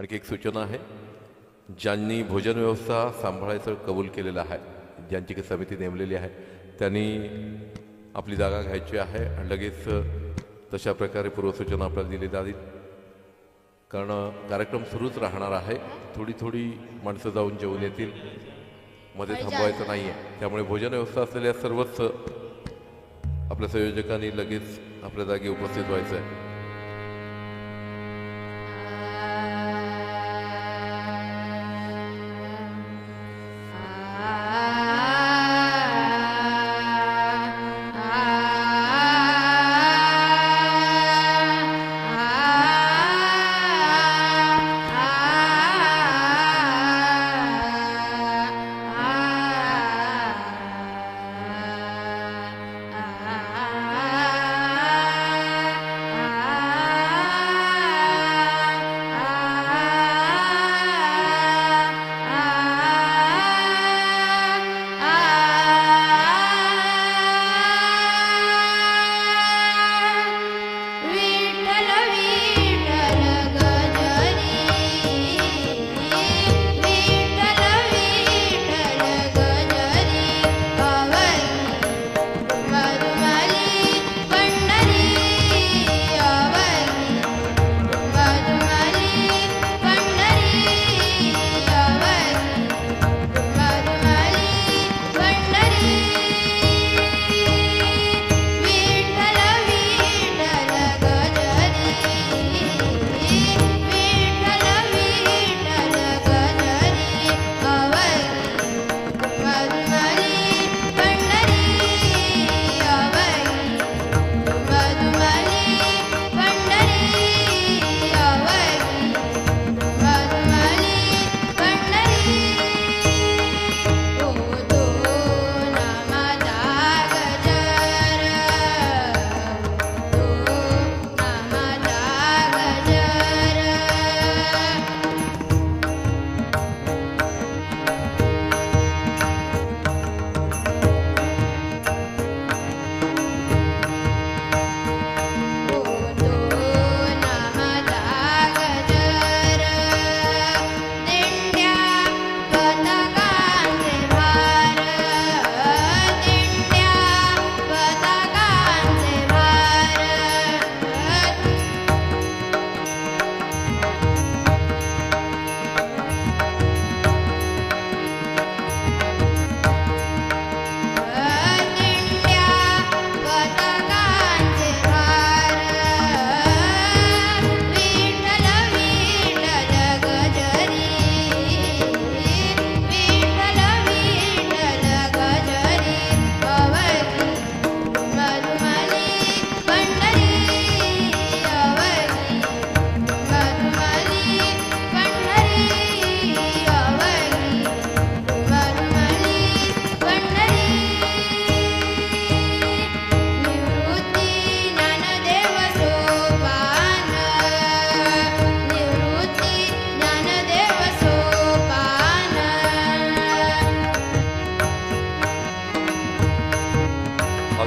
आणखी एक सूचना आहे. ज्यांनी भोजन व्यवस्था सांभाळायचं कबूल केलेलं आहे ज्यांची काही समिती नेमलेली आहे त्यांनी आपली जागा घ्यायची आहे आणि लगेच तशा प्रकारे पूर्वसूचना आपल्याला दिली जाईल. कारण कार्यक्रम सुरूच राहणार आहे. थोडी थोडी माणसं जाऊन जेवून येतील. मध्ये थांबवायचं नाही आहे त्यामुळे भोजन व्यवस्था असलेल्या सर्वच आपल्या संयोजकांनी लगेच आपल्या जागी उपस्थित व्हायचं आहे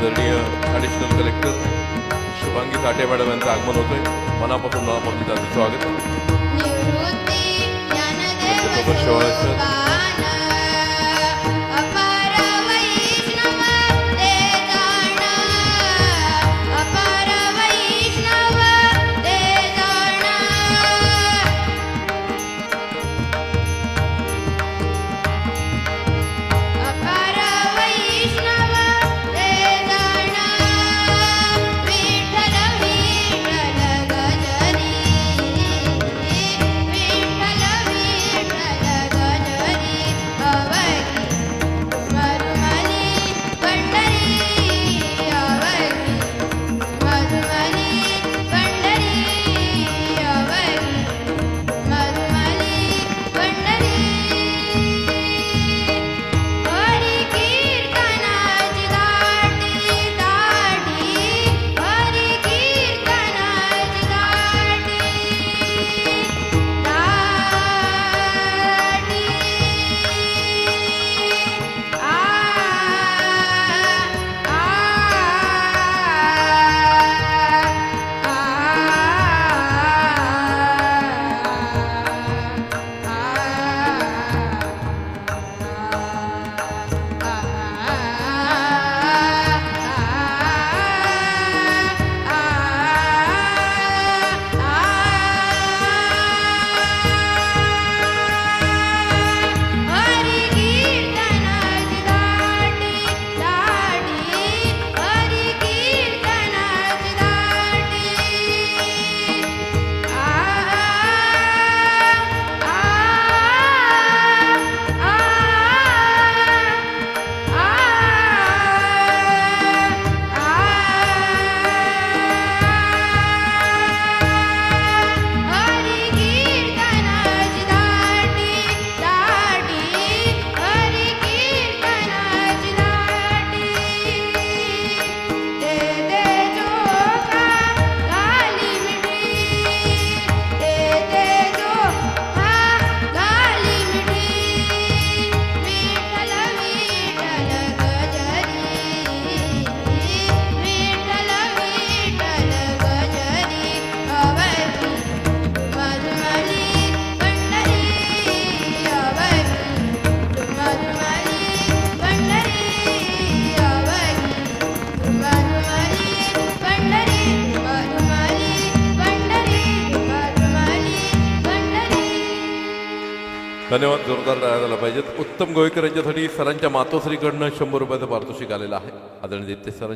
आदरणीय additional collector Shubhangi Sathe madam यांचं आगमन होतंय. मनापासून मनापासून त्यांचं स्वागत. धन्यवाद जोरदार टाळ्या झाला पाहिजेत. उत्तम गोयकर यांच्यासाठी सरांच्या मातोश्रीकडनं शंभर रुपयाचं पारितोषिक आलेलं आहे. आदरणीय दित्य सर